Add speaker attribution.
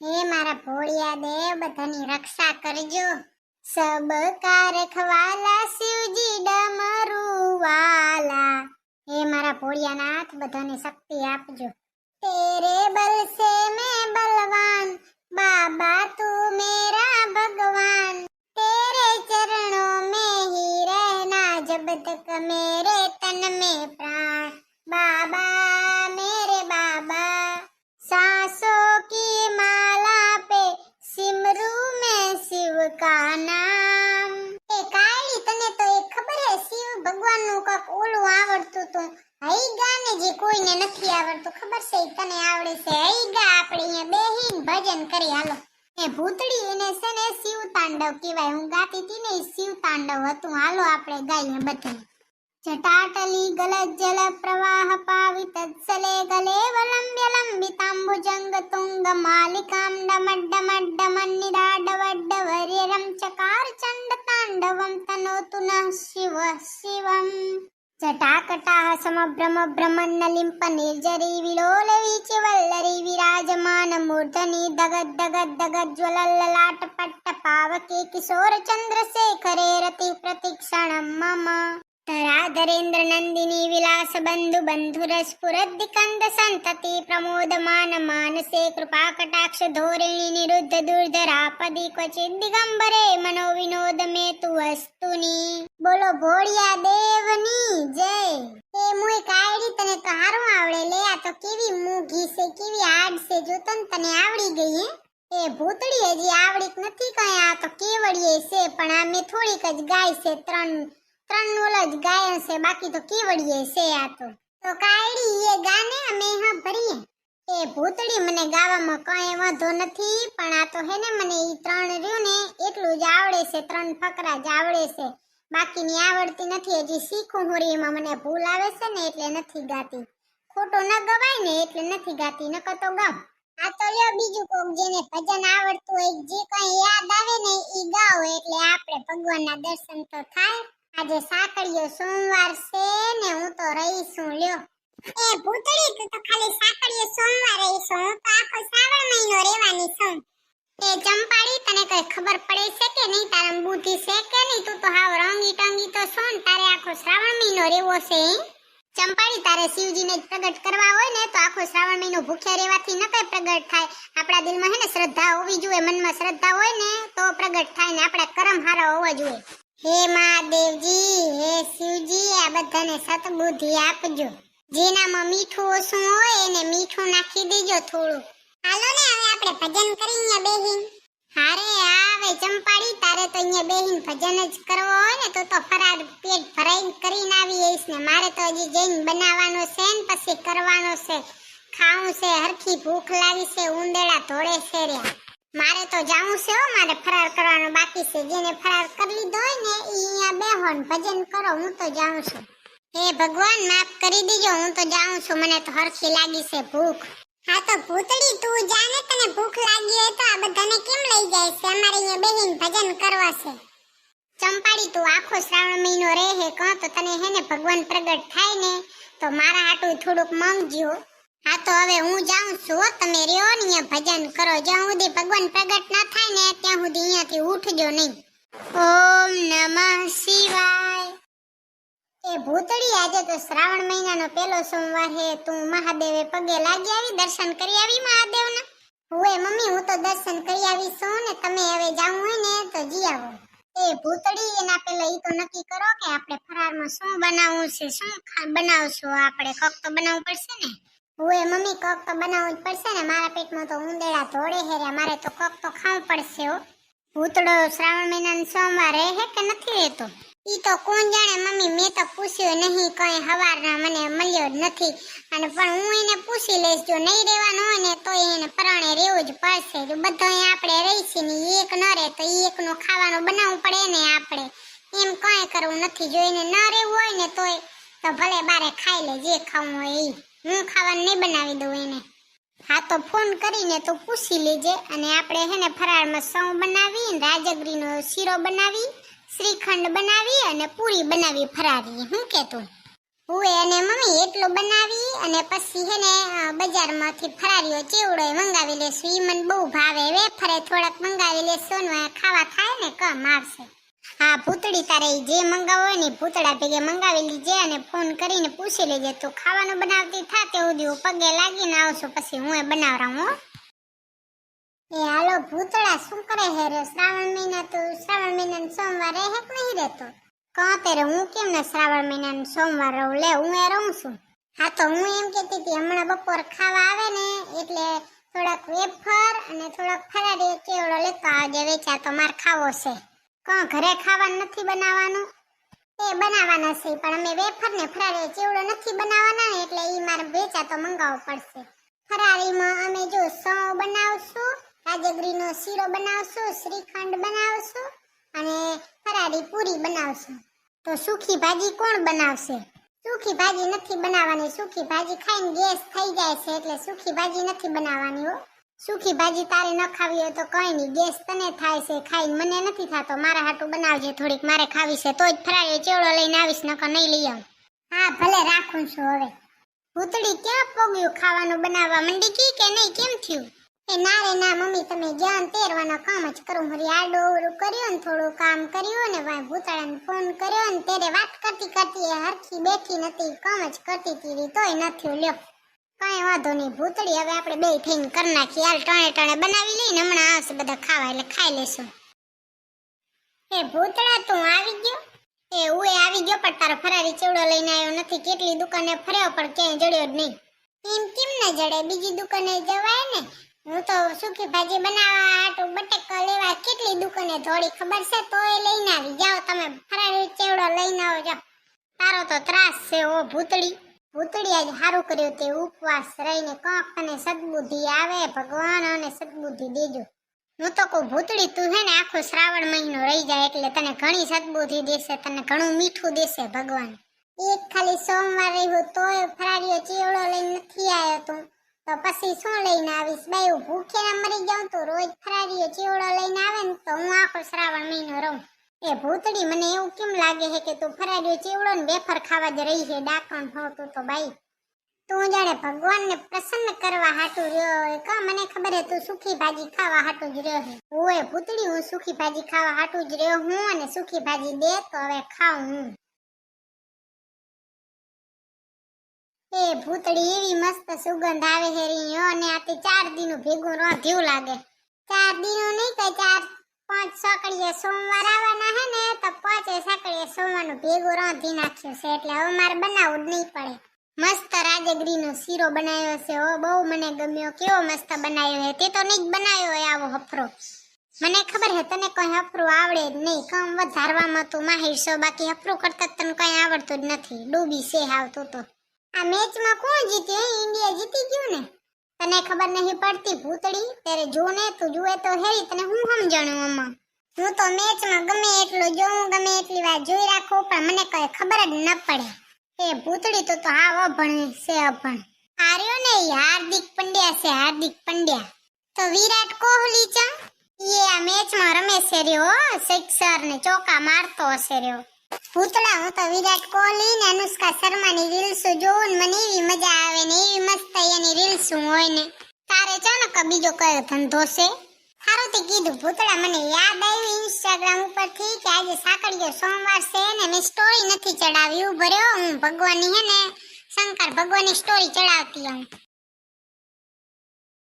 Speaker 1: હે મારા ભોળિયા દેવ, બધાની રક્ષા કરજો. સબ કા રખવાલા શિવજી ડમરૂ વાલા હે મારા ભોળિયાનાથ બધાને શક્તિ આપજો. તેરે બલ સે મે બલવાન, બાબા તું કા નામ એ કાળી તને તો એ ખબર હે, શિવ ભગવાનનું કાક ઓલું આવડતું તું હૈગા ને જે કોઈને નથી આવડતું, ખબર છે? તને આવડે છે. હૈગા, આપણે અહીંયા બેહીન ભજન કરી હાલો. એ ભૂતડી એને છે ને શિવ તાંડવ કહેવાય. હું ગાતી હતી ને શિવ તાંડવ હતું. હાલો, આપણે ગાઈએ બધા चटाटलीगलज्जलप्रवाहपावितत्सलेगलेवलम् चकार चण्डताण्डवं तनोतु नः शिवः शिवम् जटाकटाः समभ्रमभ्रमन्नलिम्प निर्जरी विलोलवीचि वल्लरी विराजमानमूर्धनि दगद्दगद्दगज्ज्वलल्ललाटपट्ट पावके किशोरचन्द्रशेखरे रतिप्रतिक्षणं मम શિવ ನಂದಿನಿ ವಿಲಾಸ ಬಂಧು પ્રમોદમાન માનસે કૃપા કટાક્ષ ધોરિણી નિરુદ્ધ દુર્ધરા પદી ક્વચિત દિગંબરે મનો વિનોદ મે તુ વસ્તુની બોલો ભોળિયા દેવની જય એ મુય કાયડી તને તો હારું આવડે લે આ તો કેવી મૂઘી છે કેવી હાડ છે જો આવડી ગઈ એ ભૂતળી હજી આવડીક નથી કઈ તો કેવડીએ છે પણ આ થોડીક જ ગાય છે ત્રણ ત્રણ ઓલા જ ગાય છે, બાકી તો કેવડીએ છે આ તો. તો કાયડી એ ગાને અમે હા ભરીએ. એ ભૂતળી મને ગાવામાં કઈ વાંધો નથી, પણ આ તો હે ને મને ઈ ત્રણ રહ્યું ને, એટલું જ આવડે છે, ત્રણ ફકરા જ આવડે છે. બાકીની આવડતી નથી, હજી શીખું હું રી, એમાં મને ભૂલ આવે છે ને, એટલે નથી ગાતી. ખોટો ન ગવાય ને, એટલે નથી ગાતી, નકર તો ગાવ આ તો લ્યો બીજું કોક જેને ભજન આવડતું હોય, જે કઈ યાદ આવે ને, ઈ ગાવ એટલે આપણે ભગવાનના દર્શન તો થાય. આજે સાકળિયો સોમવાર છે ને હું તો રહીશું, લ્યો. એ ભૂતળી, તું તો ખાલી સાકળિયો સોમવાર રહીશું. હું તો આખો શ્રાવણ મહિનો રહેવાની છું. એ ચંપાડી તને કઈ ખબર પડે છે કે નહીં? તારા બુદ્ધિ છે કે નહીં? તું તો હાવ રંગી ટંગી તો છો ને, તારે આખો શ્રાવણ મહિનો રહેવો છે? ચંપાડી તારે શિવજીને પ્રગટ કરવા હોય ને, તો આખો શ્રાવણ મહિનો ભૂખ્યા રહેવાથી ન કઈ પ્રગટ થાય. આપણા દિલમાં હે ને શ્રદ્ધા હોવી જોઈએ, મનમાં શ્રદ્ધા હોય ને, તો પ્રગટ થાય ને, આપણા કરમ હારા હોવા જોઈએ. હે મહાદેવજી, હે શિવજી, આ બધાને સતબુદ્ધિ આપજો. જેનામાં મીઠું ઓછું હોય એને મીઠું નાખી દેજો થોડું. હાલો ને, હવે આપણે ભજન કરી અહીંયા બેહીન. હારે આવે ચંપાડી તારે તો અહીંયા બેહીન ભજન જ કરવો હોય ને, તો તો ફરાર પેટ ભરાઈને કરીને આવી જઈશ ને, મારે તો હજી જઈને બનાવવાનો છે ને, પછી કરવાનો છે. ખાવું છે, હરખી ભૂખ લાવી છે ઉંદેડા ધોળે છે મારે તો જાવું છે મારે ફરાર કરવાનો બાકી છે. જેને ફરાર કરી લીધો હોય ને એ અહીંયા બેહો ને ભજન કરો, હું તો જાઉં છું. હે ભગવાન, માફ કરી દેજો, હું તો જાઉં છું. મને તો હરખી લાગી છે ભૂખ. હા તો ભૂતડી તું જાને તને ભૂખ લાગી હોય તો આ બધાને કેમ લઈ જાય છે? અમારે અહીંયા બેહીન ભજન કરવા છે. ચંપાડી તું આખો શ્રાવણ મહિનો રહે હે, કહો તો તને હે ને ભગવાન પ્રગટ થાય ને, તો મારા હાટું થોડુંક માંગજો હા, તો હવે હું જાઉં છું તમે રહ્યો ને અહીંયા ભજન કરો. જ્યાં સુધી ભગવાન પ્રગટ ના થાય ને, ત્યાં સુધી અહીંયાથી ઉઠજો નહીં. ઓમ નમઃ શિવાય. એ ભૂતળી આજે તો શ્રાવણ મહિનાનો પહેલો સોમવાર હે. તું મહાદેવે પગે લાગી આવી, દર્શન કરી આવી મહાદેવના? હુએ મમ્મી, હું તો દર્શન કરી આવી છું ને, તમે હવે જાવું હોય ને, તો જી આવો. એ ભૂતળી, એના પહેલા ઈ તો નક્કી કરો કે આપણે ફરારમાં શું બનાવવું છે, શું બનાવશું? આપણે કોક તો બનાવવું પડશે ને? હુએ મમ્મી, કોક તો બનાવવું જ પડશે ને. મારા પેટમાં તો ઉંદેડા ધોળે હેર્યા મારે તો કોક તો ખાવું પડશે, હો. ભૂતડો શ્રાવણ મહિનાનો સોમવાર રહે કે નથી રહેતો? ઈ તો કોણ જાણે, મમ્મી, મેં તો પૂછ્યું નહીં, કઈ હવારના મને મળ્યો નથી. અને પણ હું એને પૂછી લઈશ, જો નહીં રહેવાનું હોય ને, તો એને પરાણે રહેવું જ પડશે. જો બધા આપણે રહીશી ને એક ન રહે, તો ઈ એકનું ખાવાનું બનાવવું પડે ને આપણે. એમ કઈ કરવું નથી. જો એને ન રહેવું હોય ને, તોય તો ભલે બારે ખાઈ લે, જે ખાવું હોય ઈ. હું ખાવાનું નહીં બનાવી દઉં એને. હા, તો ફોન કરીને તું પૂછી લેજે અને આપણે હે ને ફરાળમાં સૌ બનાવી, રાજગરીનો શીરો બનાવી, શ્રીખંડ બનાવી અને પૂરી બનાવી ફરાળી. હું કે તું? હું અને મમ્મી એટલું બનાવી અને પછી હે ને બજારમાંથી ફરારીઓ ચેવડો મંગાવી લેશું. એ મને બહુ ભાવે. વેફરે થોડાક મંગાવી લેશું ને ખાવા થાય ને કમ આવશે. હા પૂતળી તારે જે મંગાવો ને પૂતળા ભેગે મંગાવી લીજે અને ફોન કરીને પૂછી લેજે. તો ખાવાનું બનાવતી થા તે સુધી હું પગે લાગીને આવશું, પછી હું એ બનાવરાઉં હો. એ હાલો, ભૂતળા શું કરે હે રે? શ્રાવણ મહિના તો શ્રાવણ મહિના સોમવારે હે નહીં રહેતો. કહો ત્યારે હું કેમ ને શ્રાવણ મહિના સોમવાર રહું? લે, હું એ રહું છું. હા, તો હું એમ કહેતી હતી, હમણાં બપોર ખાવા આવે ને, એટલે થોડાક વેફર અને થોડાક ફરાડી કેવડો લેતો આજે વેચા તો મારે ખાવો છે. કહો ઘરે ખાવા નથી બનાવવાનું? એ બનાવવાના છે, પણ અમે વેફર ને ફરારી ચેવડો નથી બનાવવાના ને એટલે ઈ મારે વેચા તો મંગાવવો પડશે. ફરારીમાં અમે જો સૌ બનાવશું, રાજગરીનો શીરો બનાવશું, શ્રીખંડ બનાવશું અને ફરારી પૂરી બનાવશું. તો સુખી ભાજી કોણ બનાવશે? સુખી ભાજી નથી બનાવવાની, સુખી ભાજી ખાઈને ગેસ થઈ જાય છે એટલે સુખી ભાજી નથી બનાવવાની હો. સુખી ભાજી તારે ન ખાવી હોય તો કઈ નહીં, ગેસ તને થાય છે ખાઈ મને નથી થતો. મારા હાટું બનાવજે થોડીક, મારે ખાવી છે તો જ ચેવડો લઈને આવીશ, નકર નહીં લઈ આવું. હા, ભલે રાખું છું હવે. ભૂતળી ક્યાં પગ્યું ખાવાનું બનાવવા? મંડી ગઈ કે નહીં? કેમ થયું? એ ના રે ના, મમ્મી, તમે જ્ઞાન તેરવાના કામ જ કરું. હરી આડો ઓરું કર્યું ને થોડું કામ કર્યું ને ભાઈ ભૂતળાને ફોન કર્યો ને તેરે વાત કરતી કરતી એ હરખી બેઠી નથી કામ જ કરતી હતી તોય નથી લ્યો. કાંઈ વાંધો નહીં, ભૂતળી હવે આપણે બે થઈને કરી નાખી હાલ ટણે ટણે બનાવી લઈને હમણાં આવશે બધા ખાવા, એટલે ખાઈ લેશું. એ ભૂતળા, તું આવી ગયો? એ હું એ આવી ગયો, પણ તારો ફરારી ચેવડો લઈને આવ્યો નથી. કેટલી દુકાને ફર્યો, પણ ક્યાંય જડ્યો જ નહીં. એમ કેમ ના જડે? બીજી દુકાને જવાય ને? હું તો સુકી ભાજી બનાવવા, આટું બટેકા લેવા, કેટલી દુકાને થોડી ખબર છે? તો એ લઈને આવી. જાઓ તમે, ફરારી ચેવડો લઈને આવો, જાઓ. તારો તો ત્રાસ છે, ઓ ભૂતળી. ભૂતળી આજ સારું કર્યું તે ઉપવાસ રહીને કોક અને સદબુદ્ધિ આવે, ભગવાન અને સદબુદ્ધિ દેજો. હું તો કહું, ભૂતળી તું હે ને, આખો શ્રાવણ મહિનો રહી જાય એટલે તને ઘણી સદબુદ્ધિ દેશે, તને ઘણું મીઠું દેશે ભગવાન. એક ખાલી સોમવાર રહ્યું તોય ફરારીઓ ચીવડો લઈને નથી આવ્યો તું. તો પછી શું લઈને આવીશ? બાઈ ભૂખે મરી જાઉં તો રોજ ફરારીઓ ચીવડો લઈને આવે ને તો હું આખો શ્રાવણ મહિનો રહું. એ ભૂતડી મને એવું કેમ લાગે છે કે તું ફરાડ્યો ચીવડો ને વેફર ખાવા જ રહી છે? ડાકણ હો તું બાઈ. તું જાણે ભગવાનને પ્રસન્ન કરવા હાટું રહ્યો હોય કા મને ખબર હે તું સુખી ભાજી ખાવા હાટું જ રહ્યો હે ઓએ ભૂતડી, હું સુખી ભાજી ખાવા હાટું જ રહ્યો હું અને સુખી ભાજી દે તો હવે ખાઉં હું. એ ભૂતડી એવી મસ્ત સુગંધ આવે છે રીયો અને આ તે ચાર દીનું ભેગું રાંધ્યું લાગે. ચાર દીનું નહીં કઈ ચાર પાંચ સાંકળીએ સોમવાર આવવાના હે ને, તો પાંચે સાંકળીએ સોમવારનું ભેગું રાંધી નાખ્યું છે, એટલે હવે મારે બનાવવું નહીં પડે. મસ્ત રાજગરીનો શીરો બનાવ્યો છે. ઓ બહુ મને ગમ્યો. કેવો મસ્ત બનાવ્યો હે તે તો નહીં બનાવ્યો હોય આવો હફરો. મને ખબર હે તને કોઈ હફરું આવડે જ નહીં. કમ વધારવામાં તું માહિર છો, બાકી હફરું કરતા તને કઈ આવડતું જ નથી. ડૂબી છે હાવ તું આ મેચમાં કોણ જીત્યું? ઇન્ડિયા જીતી ગયું ને? તને ખબર નહીં પડતી ભૂતડી ત્યારે જો ને તું જુએ તો હેરી, તને હું સમજણું આમાં? હું તો મેચમાં ગમે એટલું જોઉં, ગમે એટલી વાર જોઈ રાખું, પણ મને કઈ ખબર જ ન પડે. એ ભૂતડી તો તો હાવ અભણ છે અભણ. આર્યો ને હાર્દિક પંડ્યા છે, હાર્દિક પંડ્યા. તો વિરાટ કોહલી ચા? એ આ મેચમાં રમે છે રહ્યો સિક્સર ને ચોકા મારતો હશે રહ્યો. ભૂતળા હું તો વિરાટ કોહલી ને અનુષ્કા શર્માની રીલ્સ જોઉં મને એવી મજા આવે ને એવી મસ્ત એની રીલ્સ હોય ને. તારે ચો ને કે બીજો કયો ધંધો છે? સારું તે કીધું ભૂતળા મને યાદ આવ્યું ઇન્સ્ટાગ્રામ ઉપરથી કે આજે સાંકળીયો સોમવાર છે ને મેં સ્ટોરી નથી ચડાવી, ઊભો રહ્યો હું ભગવાનની હે ને શંકર ભગવાનની સ્ટોરી ચડાવતી હું